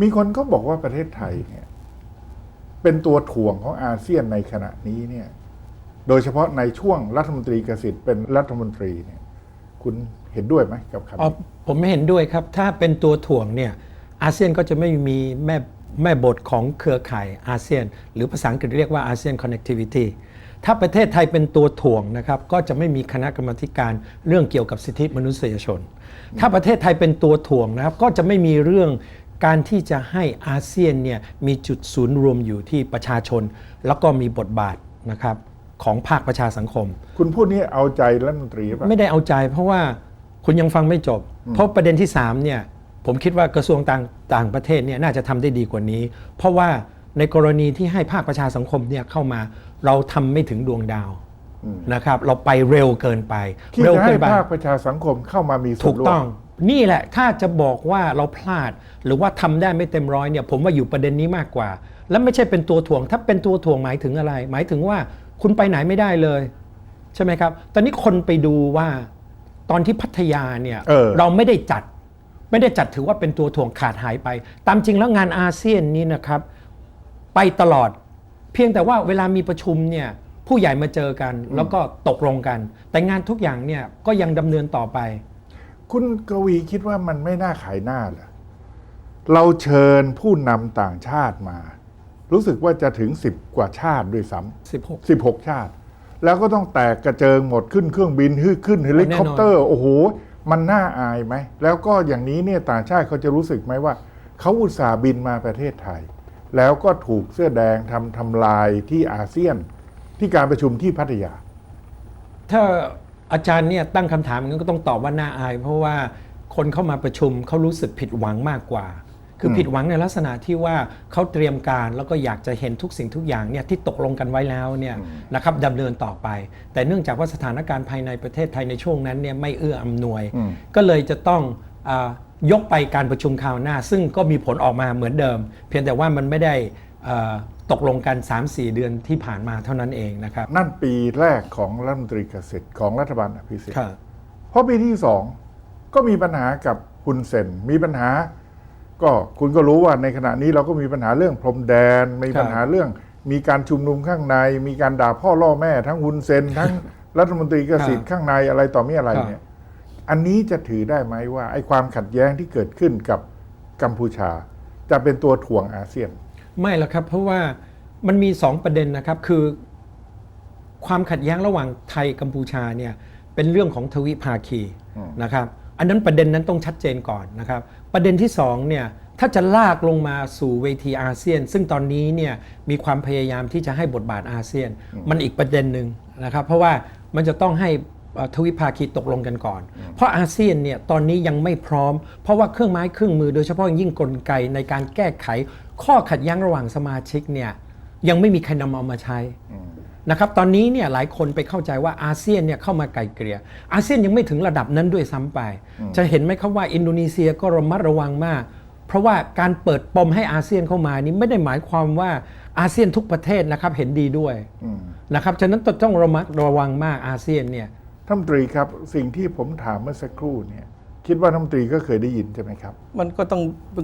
มีคนก็บอกว่าประเทศไทยเนี่ยเป็นตัวถ่วงของอาเซียนในขณะนี้เนี่ย โดยเฉพาะในช่วงรัฐมนตรีกสิทธิ์เป็นรัฐมนตรีเนี่ย คุณเห็นด้วยไหมกับคำอ๋อนี้ผมไม่เห็นด้วยครับ ถ้าเป็นตัวถ่วงเนี่ยอาเซียนก็จะไม่มีแม่แม่บทของเครือข่ายอาเซียน หรือภาษาอังกฤษเรียกว่าอาเซียน connectivity ถ้าประเทศไทยเป็นตัวถ่วงนะครับ ก็จะไม่มีคณะกรรมการเรื่องเกี่ยวกับสิทธิมนุษยชน ถ้าประเทศไทยเป็นตัวถ่วงนะครับ ก็จะไม่มีเรื่อง การที่จะให้อาเซียนเนี่ยมีจุดศูนย์รวมอยู่ที่ประชาชน แล้วก็มีบทบาทนะครับของภาคประชาสังคม คุณพูดนี้เอาใจรัฐมนตรีป่ะ ไม่ได้เอาใจเพราะว่าคุณยังฟังไม่จบ เพราะประเด็นที่3เนี่ยผมคิดว่ากระทรวงต่างต่างประเทศเนี่ยน่าจะทำได้ดีกว่านี้ เพราะว่าในกรณีที่ให้ภาคประชาสังคมเนี่ยเข้ามาเราทำไม่ถึงดวงดาวนะครับ เราไปเร็วเกินไปที่เร็วจะเกิให้นไปภาคประชาสังคมเข้ามามีส่ถูวนกร่วต้อมง นี่แหละถ้าจะบอกว่าเราพลาดหรือว่าทำได้ไม่เต็มร้อยเนี่ยผมว่าอยู่ประเด็นนี้มากกว่า แล้วไม่ใช่เป็นตัวถ่วง ถ้าเป็นตัวถ่วงหมายถึงอะไร หมายถึงว่าคุณไปไหนไม่ได้เลย ใช่ไหมครับ ตอนนี้คนไปดูว่าตอนที่พัทยาเนี่ยเออเราไม่ได้จัด ไม่ได้จัดถือว่าเป็นตัวถ่วงขาดหายไป ตามจริงแล้วงานอาเซียนนี้นะครับ ไปตลอด เพียงแต่ว่าเวลามีประชุมเนี่ยผู้ใหญ่มาเจอกัน แล้วก็ตกลงกัน แต่งานทุกอย่างเนี่ยก็ยังดำเนินต่อไป คุณกวีคิดว่ามันไม่น่าขายหน้าเหรอเราเชิญผู้นำต่างชาติมา รู้สึกว่าจะถึงสิบกว่าชาติด้วยซ้ำ16สิบหกชาติ แล้วก็ต้องแตกกระเจิงหมดขึ้นเครื่องบินฮึขึ้นเฮลิคอปเตอร์ โอ้โห มันน่าอายไหม แล้วก็อย่างนี้เนี่ยต่างชาติเขาจะรู้สึกไหมว่า เขาอุตส่าห์บินมาประเทศไทย แล้วก็ถูกเสื้อแดงทำทำลายที่อาเซียนที่การประชุมที่พัทยา ถ้า อาจารย์เนี่ยตั้งคำถามอย่างนั้นก็ต้องตอบว่าน่าอาย เพราะว่าคนเข้ามาประชุมเขารู้สึกผิดหวังมากกว่า คือผิดหวังในลักษณะที่ว่าเขาเตรียมการแล้วก็อยากจะเห็นทุกสิ่งทุกอย่างเนี่ยที่ตกลงกันไว้แล้วเนี่ยนะครับดำเนินต่อไป แต่เนื่องจากว่าสถานการณ์ภายในประเทศไทยในช่วงนั้นเนี่ยไม่เอื้ออำนวยอืมก็เลยจะต้องอายกไปการประชุมคราวหน้า ซึ่งก็มีผลออกมาเหมือนเดิม เพียงแต่ว่ามันไม่ได้เอ่อ ตกลงกัน 3-4 เดือนที่ผ่านมาเท่านั้นเองนะครับ นั่นปีแรกของรัฐมนตรีเกษตรของรัฐบาลอภิสิทธิ์ครับเพราะปีที่สองก็มีปัญหากับฮุนเซนมีปัญหา ก็คุณก็รู้ว่าในขณะนี้เราก็มีปัญหาเรื่องพรมแดน มีปัญหาเรื่อง มีการชุมนุมข้างใน มีการด่าพ่อล่อแม่ ทั้งฮุนเซนทั้งรัฐมนตรีเกษตรข้างในอะไรต่อมีอะไรเนี่ย อันนี้จะถือได้ไหมว่าไอ้ความขัดแย้งที่เกิดขึ้นกับกัมพูชา จะเป็นตัวถ่วงอาเซียน ไม่หรอกครับ เพราะว่ามันมี 2 ประเด็นนะครับ คือความขัดแย้งระหว่างไทยกัมพูชาเนี่ยเป็นเรื่องของทวิภาคีนะครับ อันนั้นประเด็นนั้นต้องชัดเจนก่อนนะครับ ประเด็นที่2เนี่ยถ้าจะลากลงมาสู่เวทีอาเซียน ซึ่งตอนนี้เนี่ยมีความพยายามที่จะให้บทบาทอาเซียน มันอีกประเด็นหนึ่งนะครับ เพราะว่ามันจะต้องให้ ทวิภาคีตกลงกันก่อน เพราะอาเซียนเนี่ยตอนนี้ยังไม่พร้อม เพราะว่าเครื่องไม้เครื่องมือโดยเฉพาะอย่างยิ่งกลไกในการแก้ไข ข้อขัดแย้งระหว่างสมาชิกเนี่ยยังไม่มีใครนำเอามาใช้นะครับตอนนี้เนี่ยหลายคนไปเข้าใจว่าอาเซียนเนี่ยเข้ามาไกลเกลี่ยอาเซียนยังไม่ถึงระดับนั้นด้วยซ้ำไป จะเห็นไหมครับว่าอินโดนีเซียก็ระมัดระวังมาก เพราะว่าการเปิดปมให้อาเซียนเข้ามานี้ไม่ได้หมายความว่าอาเซียนทุกประเทศนะครับเห็นดีด้วยอืมนะครับฉะนั้นต้องระมัดระวังมากอาเซียนเนี่ย ท่านรัฐมนตรีครับสิ่งที่ผมถามเมื่อสักครู่เนี่ยคิดว่าท่านรัฐมนตรีก็เคยได้ยินใช่ไหมครับ มันก็ต้อง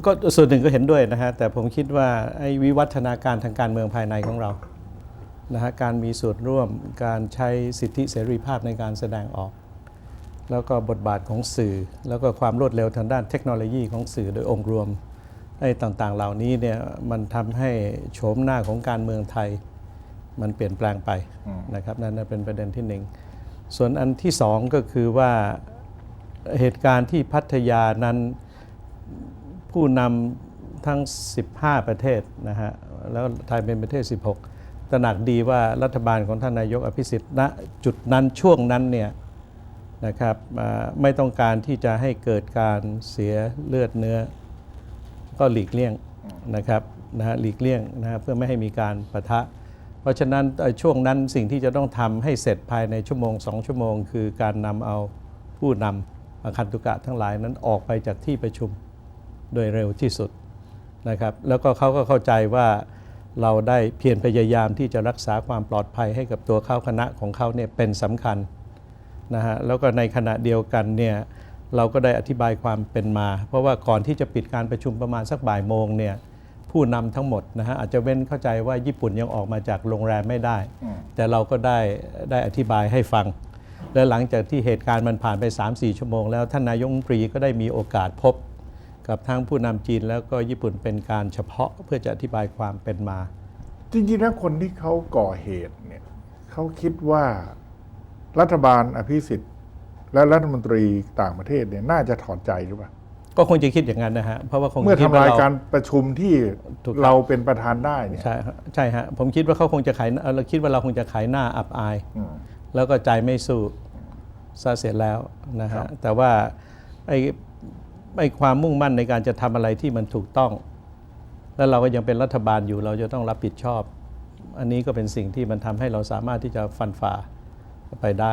ก็ส่วนหนึ่งก็เห็นด้วยนะฮะแต่ผมคิดว่าไอ้วิวัฒนาการทางการเมืองภายในของเรานะฮะการมีส่วนร่วมการใช้สิทธิเสรีภาพในการแสดงออก แล้วก็บทบาทของสื่อ แล้วก็ความรวดเร็วทางด้านเทคโนโลยีของสื่อโดยองค์รวมไอ้ต่างๆ เหล่านี้เนี่ยมันทำให้โฉมหน้าของการเมืองไทยมันเปลี่ยนแปลงไปนะครับนั่นเป็นประเด็นที่หนึ่ง ส่วนอันที่สองก็คือว่าเหตุการณ์ที่พัทยานั้นผู้นำทั้ง 15 ประเทศนะฮะแล้วไทยเป็นประเทศ 16 ตระหนักดีว่ารัฐบาลของท่านนายกอภิสิทธิ์ณจุดนั้นช่วงนั้นเนี่ยนะครับอ่าไม่ต้องการที่จะให้เกิดการเสียเลือดเนื้อ ก็หลีกเลี่ยงนะครับนะฮะหลีกเลี่ยงนะฮะเพื่อไม่ให้มีการประทะ ราะฉะนั้นช่วงนั้นสิ่งที่จะต้องทำให้เสร็จภายในชั่วโมงสองชั่วโมง คือการนำเอาผู้นำอาคันตุกะทั้งหลายนั้นออกไปจากที่ประชุมโดยเร็วที่สุดนะครับแล้วก็เขาก็เข้าใจว่าเราได้เพียรพยายามที่จะรักษาความปลอดภัยให้กับตัวเขาคณะของเขาเนี่ยเป็นสำคัญนะฮะแล้วก็ในขณะเดียวกันเนี่ยเราก็ได้อธิบายความเป็นมา เพราะว่าก่อนที่จะปิดการประชุมประมาณสักบ่ายโมงเนี่ย ผู้นำทั้งหมดนะฮะอาจจะเว้นเข้าใจว่าญี่ปุ่นยังออกมาจากโรงแรมไม่ได้ แต่เราก็ได้ได้อธิบายให้ฟัง และหลังจากที่เหตุการณ์มันผ่านไป 3-4 ชั่วโมงแล้วท่านนายกรัฐมนตรีก็ได้มีโอกาสพบ กับทั้งผู้นำจีนแล้วก็ญี่ปุ่นเป็นการเฉพาะเพื่อจะอธิบายความเป็นมา จริงๆแล้วคนที่เขาก่อเหตุเนี่ยเขาคิดว่ารัฐบาลอภิสิทธิ์ และรัฐมนตรีต่างประเทศเนี่ยน่าจะถอดใจหรือเปล่า ก็คงจะคิดอย่างนั้นนะฮะเพราะว่าคงเมื่อคิดทำว่าลายเราการประชุมที่ถูกครับ เราเป็นประธานได้เนี่ยใช่ฮะใช่ฮะผมคิดว่าเขาคงจะขายเอ่อเราคิดว่าเราคงจะขายหน้าอับอาย อืม แล้วก็ใจไม่สู้ซะเสร็จแล้วนะครัฮะบ แต่ว่าไอ้ไอ้ความมุ่งมั่นในการจะทำอะไรที่มันถูกต้อง แล้วเราก็ยังเป็นรัฐบาลอยู่เราจะต้องรับผิดชอบ อันนี้ก็เป็นสิ่งที่มันทำให้เราสามารถที่จะฟันฝ่าไปได้